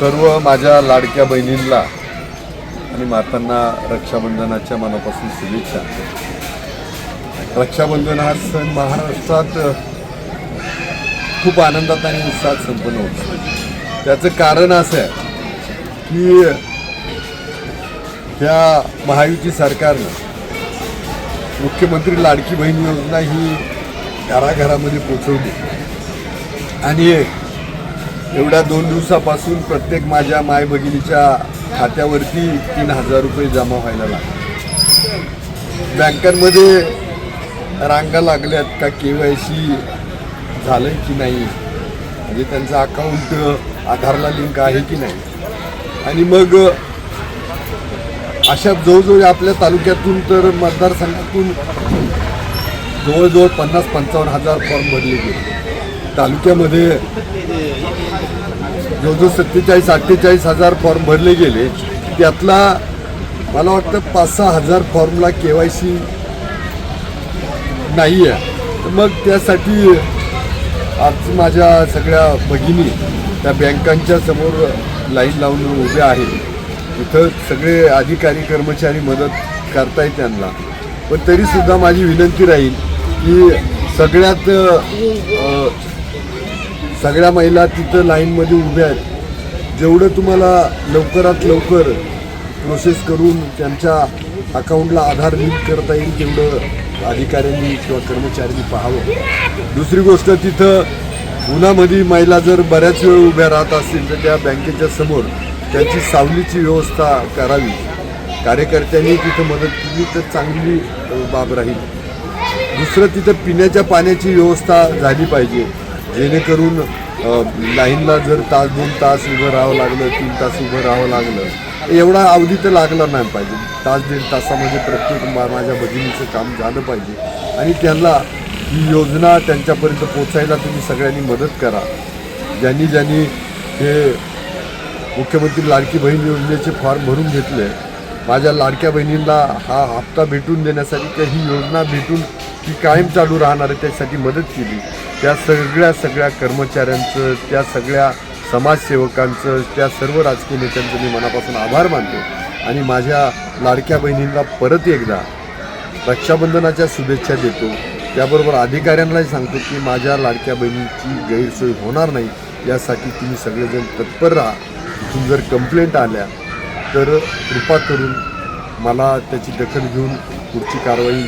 सर्व माझ्या लाडक्या बहिणींना आणि मातांना रक्षाबंधनाच्या मनापासून शुभेच्छा. रक्षाबंधन हा सण महाराष्ट्रात खूप आनंदात आणि उत्साहात संपन्न होतो. त्याचं कारण असं आहे की ह्या महायुती सरकारनं मुख्यमंत्री लाडकी बहीण योजना ही घराघरामध्ये पोचवली. आणि एवढ्या दोन दिवसापासून प्रत्येक माझ्या माय भगिनीच्या खात्यावरती तीन हजार रुपये जमा व्हायला लागले. बँकांमध्ये रांगा लागल्यात का के वाय सी झालं की नाही? म्हणजे त्यांचं अकाउंट आधारला लिंक आहे की नाही? आणि मग अशा जवळजवळ आपल्या तालुक्यातून तर मतदारसंघातून जवळजवळ पन्नास पंचावन्न हजार फॉर्म भरले गेले. तालुक्यामध्ये जवळजवळ सत्तेचाळीस अठ्ठेचाळीस हजार फॉर्म भरले गेले त्यातला मला वाटतं पाच सहा हजार फॉर्मला के वाय सी नाही आहे मग त्यासाठी आज माझ्या सगळ्या भगिनी त्या बँकांच्या समोर लाईन लावून उभ्या आहेत. इथं सगळे अधिकारी कर्मचारी मदत करताय त्यांना. पण तरीसुद्धा माझी विनंती राहील की सगळ्यात सगळ्या महिला तिथं लाईनमध्ये उभ्या आहेत. जेवढं तुम्हाला लवकरात लवकर प्रोसेस करून त्यांच्या अकाउंटला आधार लिंक करता येईल तेवढं अधिकाऱ्यांनी किंवा कर्मचाऱ्यांनी पाहावं. दुसरी गोष्ट तिथं उन्हामध्ये महिला जर बऱ्याच वेळ उभ्या राहत असतील तर त्या बँकेच्या समोर त्यांची सावलीची व्यवस्था करावी. कार्यकर्त्यांनी तिथं मदत केली तर चांगली बाब राहील. दुसरं तिथं पिण्याच्या पाण्याची व्यवस्था झाली पाहिजे. जेणेकरून लाईनला जर तास दोन तास उभं राहावं लागलं तीन तास उभं राहावं लागलं एवढा अवधी तर लागला नाही पाहिजे. तास दीड तासामध्ये प्रत्येक मा माझ्या भगिनीचं काम झालं पाहिजे. आणि त्यांना ही योजना त्यांच्यापर्यंत पोचायला तुम्ही सगळ्यांनी मदत करा. ज्यांनी ज्यांनी हे मुख्यमंत्री लाडकी बहीण योजनेचे फॉर्म भरून घेतले माझ्या लाडक्या बहिणींना हा हप्ता भेटून देण्यासाठी त्या ही योजना भेटून ती कायम चालू राहणार आहे त्यासाठी मदत केली. त्या सगळ्या सगळ्या कर्मचाऱ्यांचं त्या सगळ्या समाजसेवकांचं त्या सर्व राजकीय नेत्यांचं मी मनापासून आभार मानतो. आणि माझ्या लाडक्या बहिणींना परत एकदा रक्षाबंधनाच्या शुभेच्छा देतो. त्याबरोबर अधिकाऱ्यांनाही सांगतो की माझ्या लाडक्या बहिणीची गैरसोय होणार नाही. यासाठी तुम्ही सगळेजण तत्पर राहा. इथून जर कंप्लेंट आल्या तर कृपा करून मला त्याची दखल घेऊन पुढची कारवाई